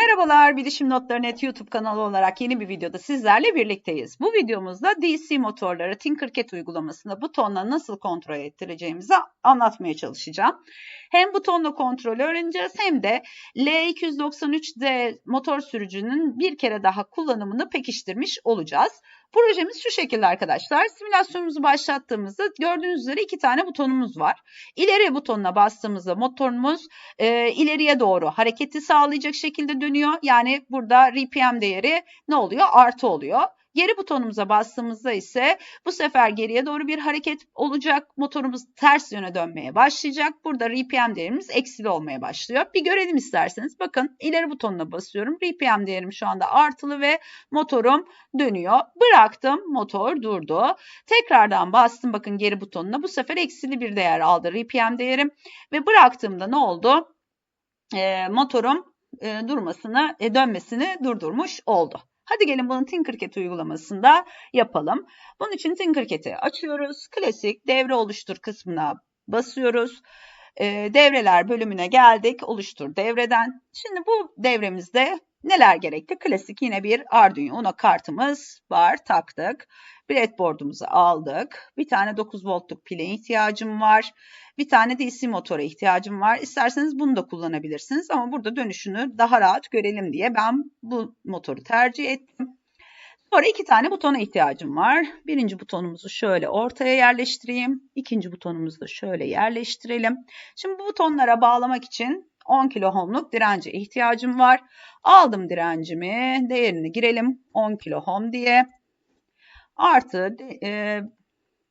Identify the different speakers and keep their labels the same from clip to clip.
Speaker 1: Merhabalar, Bilişim Notları Net YouTube kanalı olarak yeni bir videoda sizlerle birlikteyiz. Bu videomuzda DC motorları Tinkercad uygulamasında butonla nasıl kontrol ettireceğimizi anlatmaya çalışacağım. Hem butonla kontrol öğreneceğiz hem de L293D motor sürücünün bir kere daha kullanımını pekiştirmiş olacağız. Projemiz şu şekilde arkadaşlar. Simülasyonumuzu başlattığımızda gördüğünüz üzere iki tane butonumuz var. İleri butonuna bastığımızda motorumuz e, ileriye doğru hareketi sağlayacak şekilde dönüyor. Yani burada RPM değeri ne oluyor? Artı oluyor. Geri butonumuza bastığımızda ise bu sefer geriye doğru bir hareket olacak. Motorumuz ters yöne dönmeye başlayacak. Burada RPM değerimiz eksili olmaya başlıyor. Bir görelim isterseniz. Bakın ileri butonuna basıyorum. RPM değerim şu anda artılı ve motorum dönüyor. Bıraktım. Motor durdu. Tekrardan bastım bakın geri butonuna. Bu sefer eksili bir değer aldı RPM değerim. Ve bıraktığımda ne oldu? E, motorum e, durmasını, e, dönmesini durdurmuş oldu. Hadi gelin bunu Tinkercad uygulamasında yapalım. Bunun için Tinkercad'i açıyoruz. Klasik devre oluştur kısmına basıyoruz. Ee, devreler bölümüne geldik. Oluştur devreden. Şimdi bu devremizde neler gerekli? Klasik yine bir Arduino Uno kartımız var. Taktık. Breadboard'umuzu aldık. Bir tane 9 voltluk pile ihtiyacım var. Bir tane DC motora ihtiyacım var. İsterseniz bunu da kullanabilirsiniz ama burada dönüşünü daha rahat görelim diye ben bu motoru tercih ettim. Sonra iki tane butona ihtiyacım var. Birinci butonumuzu şöyle ortaya yerleştireyim. İkinci butonumuzu da şöyle yerleştirelim. Şimdi bu butonlara bağlamak için 10 kilo ohmluk dirence ihtiyacım var. Aldım direncimi, değerini girelim 10 kilo ohm diye. Artı e,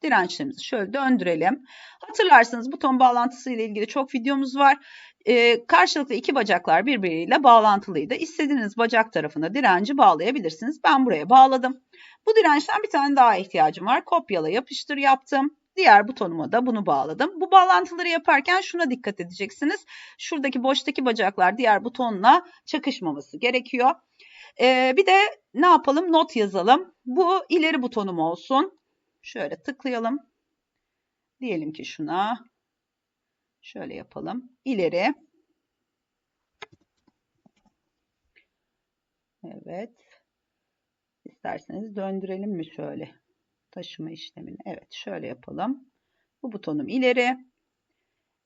Speaker 1: dirençlerimizi şöyle döndürelim. Hatırlarsanız buton bağlantısı ile ilgili çok videomuz var. Ee, karşılıklı iki bacaklar birbiriyle bağlantılıydı. İstediğiniz bacak tarafına direnci bağlayabilirsiniz. Ben buraya bağladım. Bu dirençten bir tane daha ihtiyacım var. Kopyala yapıştır yaptım. Diğer butonuma da bunu bağladım. Bu bağlantıları yaparken şuna dikkat edeceksiniz. Şuradaki boştaki bacaklar diğer butonla çakışmaması gerekiyor. Ee, bir de ne yapalım? Not yazalım. Bu ileri butonum olsun. Şöyle tıklayalım. Diyelim ki şuna. Şöyle yapalım. İleri. Evet. İsterseniz döndürelim mi şöyle? Taşıma işlemini. Evet şöyle yapalım. Bu butonum ileri.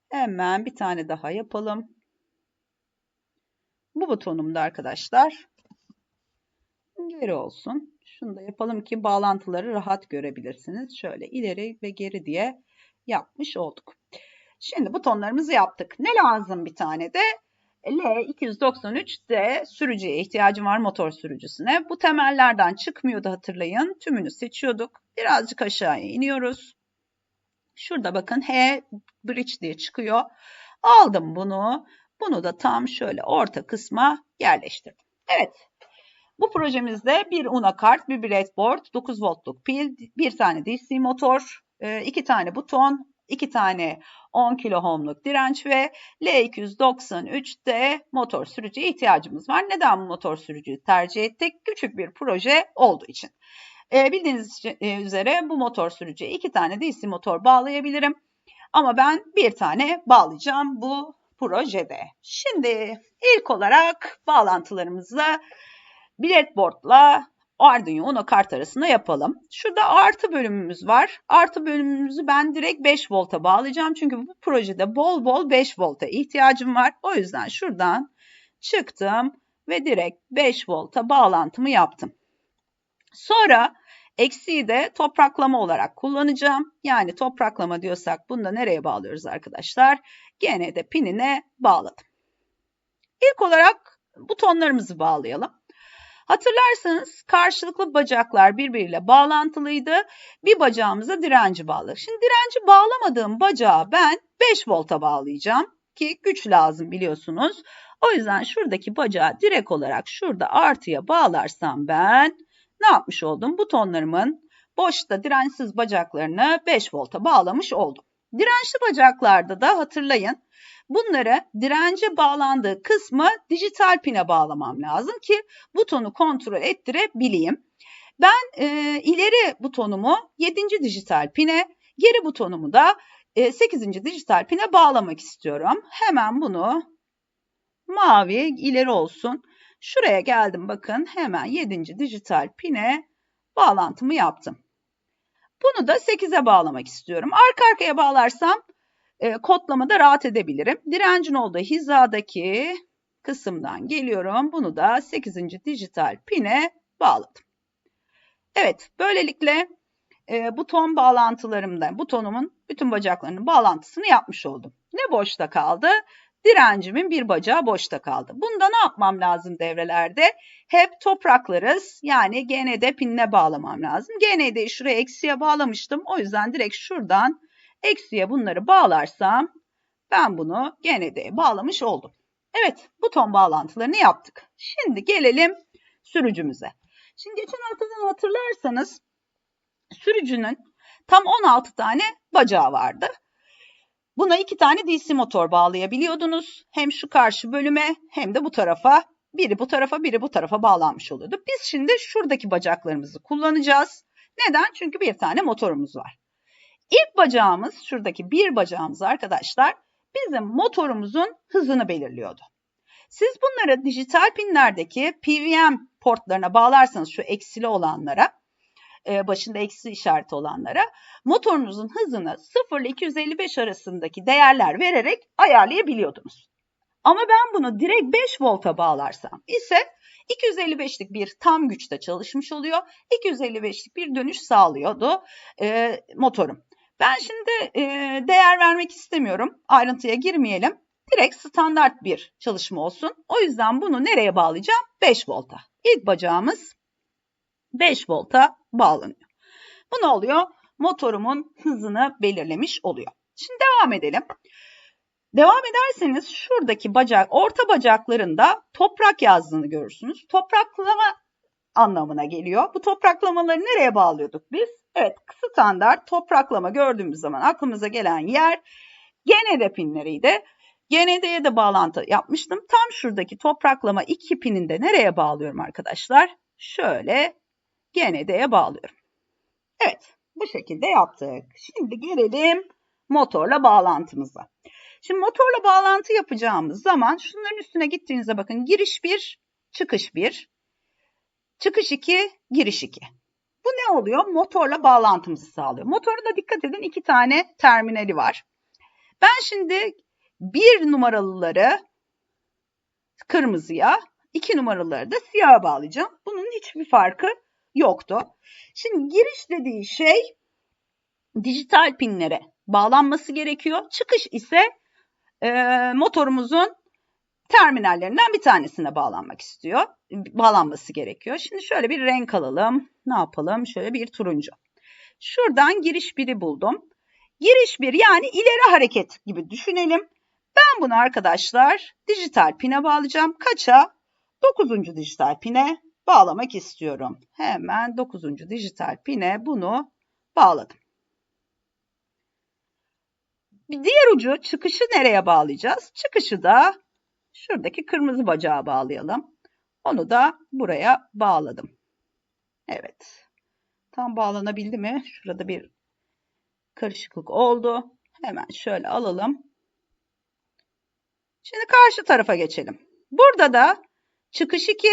Speaker 1: Hemen bir tane daha yapalım. Bu butonum da arkadaşlar geri olsun. Şunu da yapalım ki bağlantıları rahat görebilirsiniz. Şöyle ileri ve geri diye yapmış olduk. Şimdi butonlarımızı yaptık. Ne lazım bir tane de? L293D sürücüye ihtiyacım var motor sürücüsüne. Bu temellerden çıkmıyordu hatırlayın. Tümünü seçiyorduk. Birazcık aşağıya iniyoruz. Şurada bakın H bridge diye çıkıyor. Aldım bunu. Bunu da tam şöyle orta kısma yerleştirdim. Evet bu projemizde bir UNA kart, bir breadboard, 9 voltluk pil, bir tane DC motor, e, iki tane buton, iki tane 10 kilo ohmluk direnç ve L293D motor sürücüye ihtiyacımız var. Neden motor sürücüyü tercih ettik? Küçük bir proje olduğu için. E, bildiğiniz e, üzere bu motor sürücüye iki tane DC motor bağlayabilirim. Ama ben bir tane bağlayacağım bu projede. Şimdi ilk olarak bağlantılarımızı Breadboard'la Arduino Uno kart arasında yapalım. Şurada artı bölümümüz var. Artı bölümümüzü ben direkt 5 volta bağlayacağım. Çünkü bu projede bol bol 5 volta ihtiyacım var. O yüzden şuradan çıktım ve direkt 5 volta bağlantımı yaptım. Sonra eksiği de topraklama olarak kullanacağım. Yani topraklama diyorsak bunu da nereye bağlıyoruz arkadaşlar? Gene de pinine bağladım. İlk olarak butonlarımızı bağlayalım. Hatırlarsanız karşılıklı bacaklar birbiriyle bağlantılıydı. Bir bacağımıza direnci bağlı. Şimdi direnci bağlamadığım bacağı ben 5 volta bağlayacağım ki güç lazım biliyorsunuz. O yüzden şuradaki bacağı direkt olarak şurada artıya bağlarsam ben ne yapmış oldum? Butonlarımın boşta dirençsiz bacaklarını 5 volta bağlamış oldum. Dirençli bacaklarda da hatırlayın Bunları dirence bağlandığı kısmı dijital pine bağlamam lazım ki butonu kontrol ettirebileyim. Ben e, ileri butonumu 7. dijital pine, geri butonumu da e, 8. dijital pine bağlamak istiyorum. Hemen bunu mavi ileri olsun. Şuraya geldim bakın hemen 7. dijital pine bağlantımı yaptım. Bunu da 8'e bağlamak istiyorum. Arka arkaya bağlarsam e, kodlamada rahat edebilirim. Direncin olduğu hizadaki kısımdan geliyorum. Bunu da 8. dijital pine bağladım. Evet, böylelikle e, buton bağlantılarımda, butonumun bütün bacaklarının bağlantısını yapmış oldum. Ne boşta kaldı? Direncimin bir bacağı boşta kaldı. Bunda ne yapmam lazım devrelerde? Hep topraklarız. Yani GND pinine bağlamam lazım. GND'yi şuraya eksiye bağlamıştım. O yüzden direkt şuradan eksiye bunları bağlarsam ben bunu GND'ye bağlamış oldum. Evet, buton bağlantılarını yaptık. Şimdi gelelim sürücümüze. Şimdi geçen haftadan hatırlarsanız sürücünün tam 16 tane bacağı vardı. Buna iki tane DC motor bağlayabiliyordunuz. Hem şu karşı bölüme hem de bu tarafa. Biri bu tarafa biri bu tarafa bağlanmış oluyordu. Biz şimdi şuradaki bacaklarımızı kullanacağız. Neden? Çünkü bir tane motorumuz var. İlk bacağımız, şuradaki bir bacağımız arkadaşlar bizim motorumuzun hızını belirliyordu. Siz bunları dijital pinlerdeki PWM portlarına bağlarsanız şu eksili olanlara, e, başında eksi işareti olanlara motorunuzun hızını 0 ile 255 arasındaki değerler vererek ayarlayabiliyordunuz. Ama ben bunu direkt 5 volta bağlarsam ise 255'lik bir tam güçte çalışmış oluyor. 255'lik bir dönüş sağlıyordu e, motorum. Ben şimdi e, değer vermek istemiyorum. Ayrıntıya girmeyelim. Direkt standart bir çalışma olsun. O yüzden bunu nereye bağlayacağım? 5 volta. İlk bacağımız 5 volta bağlanıyor. Bu ne oluyor? Motorumun hızını belirlemiş oluyor. Şimdi devam edelim. Devam ederseniz şuradaki bacak, orta bacaklarında toprak yazdığını görürsünüz. Topraklama anlamına geliyor. Bu topraklamaları nereye bağlıyorduk biz? Evet, standart topraklama gördüğümüz zaman aklımıza gelen yer GND pinleriydi. GND'ye de bağlantı yapmıştım. Tam şuradaki topraklama iki pinini de nereye bağlıyorum arkadaşlar? Şöyle GND'ye bağlıyorum. Evet, bu şekilde yaptık. Şimdi gelelim motorla bağlantımıza. Şimdi motorla bağlantı yapacağımız zaman şunların üstüne gittiğinizde bakın giriş 1, çıkış 1, çıkış 2, giriş 2. Bu ne oluyor? Motorla bağlantımızı sağlıyor. Motorda dikkat edin iki tane terminali var. Ben şimdi bir numaralıları kırmızıya, iki numaralıları da siyaha bağlayacağım. Bunun hiçbir farkı yoktu. Şimdi giriş dediği şey dijital pinlere bağlanması gerekiyor. Çıkış ise e, motorumuzun terminallerinden bir tanesine bağlanmak istiyor. Bağlanması gerekiyor. Şimdi şöyle bir renk alalım. Ne yapalım? Şöyle bir turuncu. Şuradan giriş biri buldum. Giriş bir yani ileri hareket gibi düşünelim. Ben bunu arkadaşlar dijital pine bağlayacağım. Kaça? 9. dijital pine bağlamak istiyorum. Hemen 9. dijital pine bunu bağladım. Bir diğer ucu çıkışı nereye bağlayacağız? Çıkışı da şuradaki kırmızı bacağa bağlayalım. Onu da buraya bağladım. Evet. Tam bağlanabildi mi? Şurada bir karışıklık oldu. Hemen şöyle alalım. Şimdi karşı tarafa geçelim. Burada da çıkış 2,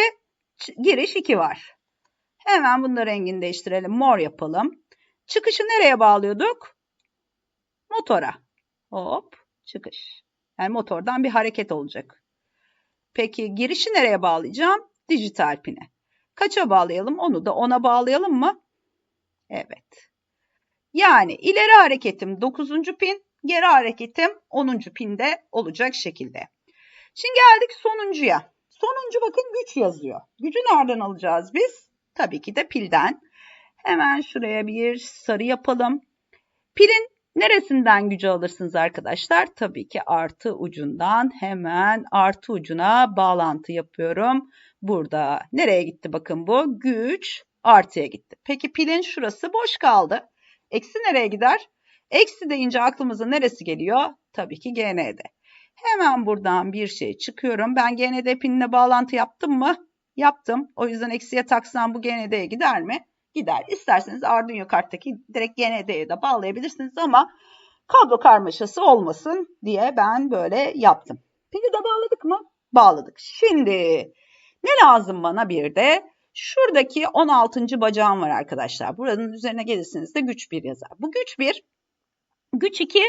Speaker 1: giriş 2 var. Hemen bunun rengini değiştirelim. Mor yapalım. Çıkışı nereye bağlıyorduk? Motora. Hop çıkış. Yani motordan bir hareket olacak. Peki girişi nereye bağlayacağım? Dijital pine. Kaça bağlayalım? Onu da 10'a bağlayalım mı? Evet. Yani ileri hareketim 9. pin, geri hareketim 10. pinde olacak şekilde. Şimdi geldik sonuncuya. Sonuncu bakın güç yazıyor. Gücü nereden alacağız biz? Tabii ki de pilden. Hemen şuraya bir sarı yapalım. Pilin neresinden gücü alırsınız arkadaşlar? Tabii ki artı ucundan hemen artı ucuna bağlantı yapıyorum. Burada nereye gitti bakın bu? Güç artıya gitti. Peki pilin şurası boş kaldı. Eksi nereye gider? Eksi deyince aklımıza neresi geliyor? Tabii ki GND. Hemen buradan bir şey çıkıyorum. Ben GND pinine bağlantı yaptım mı? Yaptım. O yüzden eksiye taksam bu GND'ye gider mi? Gider. İsterseniz Arduino karttaki direkt GND'ye de bağlayabilirsiniz ama kablo karmaşası olmasın diye ben böyle yaptım. Pili de bağladık mı? bağladık. Şimdi ne lazım bana bir de? Şuradaki 16. bacağım var arkadaşlar. Buranın üzerine gelirseniz de güç 1 yazar. Bu güç 1, güç 2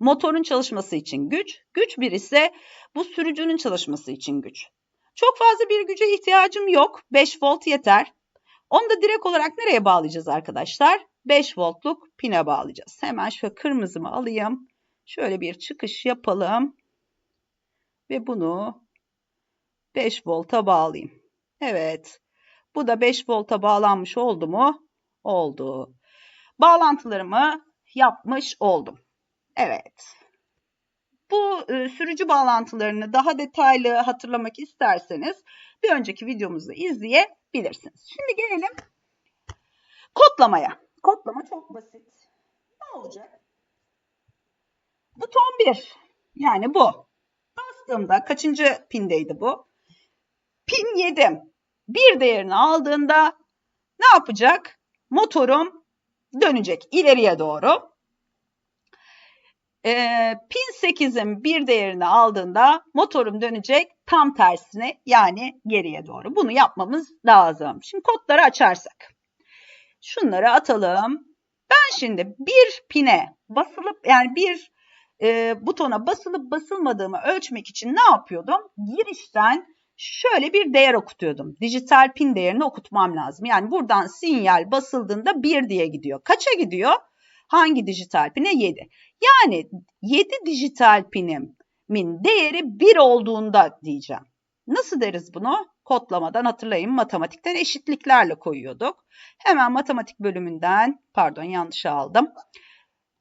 Speaker 1: motorun çalışması için güç, güç 1 ise bu sürücünün çalışması için güç. Çok fazla bir güce ihtiyacım yok. 5 volt yeter. Onu da direkt olarak nereye bağlayacağız arkadaşlar? 5 voltluk pine bağlayacağız. Hemen şöyle kırmızımı alayım. Şöyle bir çıkış yapalım. Ve bunu 5 volta bağlayayım. Evet. Bu da 5 volta bağlanmış oldu mu? Oldu. Bağlantılarımı yapmış oldum. Evet. Bu e, sürücü bağlantılarını daha detaylı hatırlamak isterseniz bir önceki videomuzu izleyebilirsiniz. Şimdi gelelim kodlamaya. Kodlama çok basit. Ne olacak? Buton 1 yani bu. Bastığımda kaçıncı pindeydi bu? Pin 7. Bir değerini aldığında ne yapacak? Motorum dönecek ileriye doğru. Ee, pin 8'in bir değerini aldığında motorum dönecek tam tersine yani geriye doğru. Bunu yapmamız lazım. Şimdi kodları açarsak. Şunları atalım. Ben şimdi bir pine basılıp yani bir e, butona basılıp basılmadığımı ölçmek için ne yapıyordum? Girişten şöyle bir değer okutuyordum. Dijital pin değerini okutmam lazım. Yani buradan sinyal basıldığında 1 diye gidiyor. Kaça gidiyor? Hangi dijital pine? 7. Yani 7 dijital pinimin değeri 1 olduğunda diyeceğim. Nasıl deriz bunu? Kodlamadan hatırlayın matematikten eşitliklerle koyuyorduk. Hemen matematik bölümünden, pardon yanlış aldım.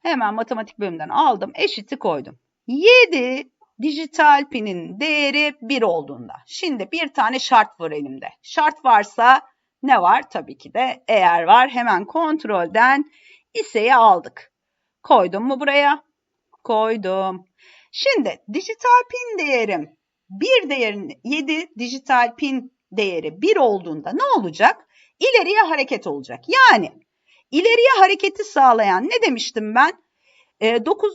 Speaker 1: Hemen matematik bölümünden aldım, eşiti koydum. 7 dijital pinin değeri 1 olduğunda. Şimdi bir tane şart var elimde. Şart varsa ne var? Tabii ki de eğer var hemen kontrolden iseyi aldık. Koydum mu buraya? Koydum. Şimdi dijital pin değerim 1 değerin 7 dijital pin değeri 1 olduğunda ne olacak? İleriye hareket olacak. Yani ileriye hareketi sağlayan ne demiştim ben? E, 9.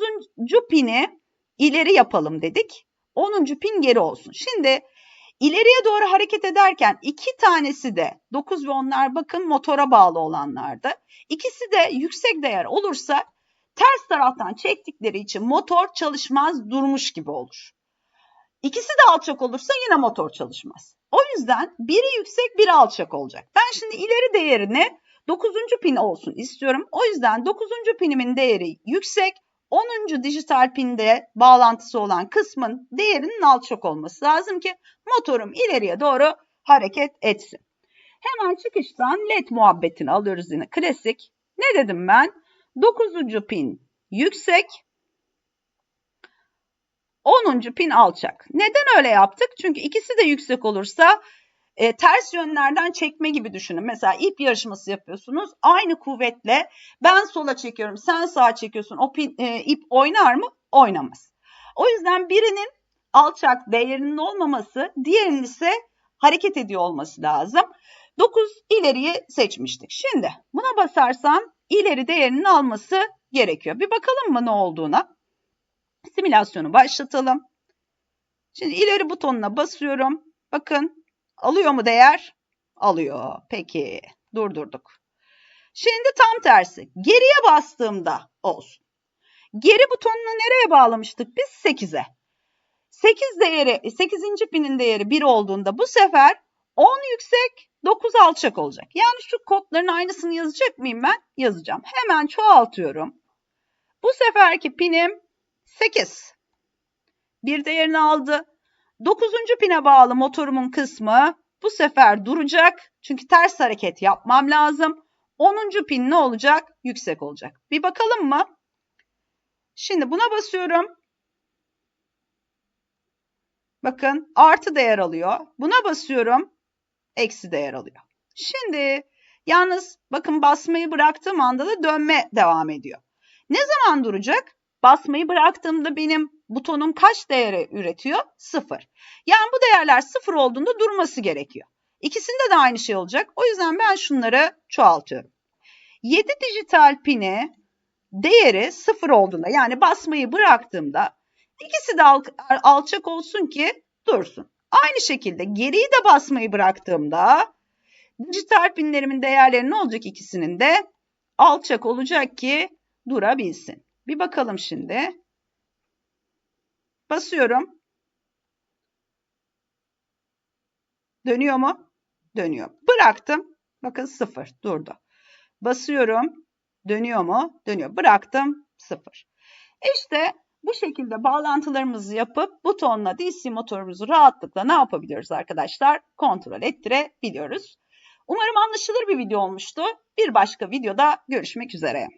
Speaker 1: pini ileri yapalım dedik. 10. pin geri olsun. Şimdi ileriye doğru hareket ederken iki tanesi de 9 ve onlar bakın motora bağlı olanlardı. İkisi de yüksek değer olursa ters taraftan çektikleri için motor çalışmaz durmuş gibi olur. İkisi de alçak olursa yine motor çalışmaz. O yüzden biri yüksek biri alçak olacak. Ben şimdi ileri değerini 9. pin olsun istiyorum. O yüzden 9. pinimin değeri yüksek. 10. dijital pinde bağlantısı olan kısmın değerinin alçak olması lazım ki motorum ileriye doğru hareket etsin. Hemen çıkıştan led muhabbetini alıyoruz yine klasik. Ne dedim ben? 9. pin yüksek, 10. pin alçak. Neden öyle yaptık? Çünkü ikisi de yüksek olursa e, ters yönlerden çekme gibi düşünün. Mesela ip yarışması yapıyorsunuz. Aynı kuvvetle ben sola çekiyorum, sen sağa çekiyorsun. O pin, e, ip oynar mı? Oynamaz. O yüzden birinin alçak değerinin olmaması, diğerinin ise hareket ediyor olması lazım. 9 ileriyi seçmiştik. Şimdi buna basarsam ileri değerinin alması gerekiyor. Bir bakalım mı ne olduğuna. Simülasyonu başlatalım. Şimdi ileri butonuna basıyorum. Bakın alıyor mu değer? Alıyor. Peki durdurduk. Şimdi tam tersi. Geriye bastığımda olsun. Geri butonunu nereye bağlamıştık biz? 8'e. 8 değeri, 8. pinin değeri 1 olduğunda bu sefer 10 yüksek, 9 alçak olacak. Yani şu kodların aynısını yazacak mıyım ben? Yazacağım. Hemen çoğaltıyorum. Bu seferki pinim 8. Bir değerini aldı. 9. pine bağlı motorumun kısmı bu sefer duracak. Çünkü ters hareket yapmam lazım. 10. pin ne olacak? Yüksek olacak. Bir bakalım mı? Şimdi buna basıyorum. Bakın artı değer alıyor. Buna basıyorum. Eksi değer alıyor. Şimdi yalnız bakın basmayı bıraktığım anda da dönme devam ediyor. Ne zaman duracak? Basmayı bıraktığımda benim butonum kaç değeri üretiyor? Sıfır. Yani bu değerler sıfır olduğunda durması gerekiyor. İkisinde de aynı şey olacak. O yüzden ben şunları çoğaltıyorum. 7 dijital pini değeri sıfır olduğunda yani basmayı bıraktığımda ikisi de al alçak olsun ki dursun. Aynı şekilde geriyi de basmayı bıraktığımda dijital pinlerimin değerleri ne olacak ikisinin de? Alçak olacak ki durabilsin. Bir bakalım şimdi. Basıyorum. Dönüyor mu? Dönüyor. Bıraktım. Bakın sıfır. Durdu. Basıyorum. Dönüyor mu? Dönüyor. Bıraktım. Sıfır. İşte bu şekilde bağlantılarımızı yapıp butonla DC motorumuzu rahatlıkla ne yapabiliyoruz arkadaşlar? Kontrol ettirebiliyoruz. Umarım anlaşılır bir video olmuştu. Bir başka videoda görüşmek üzere.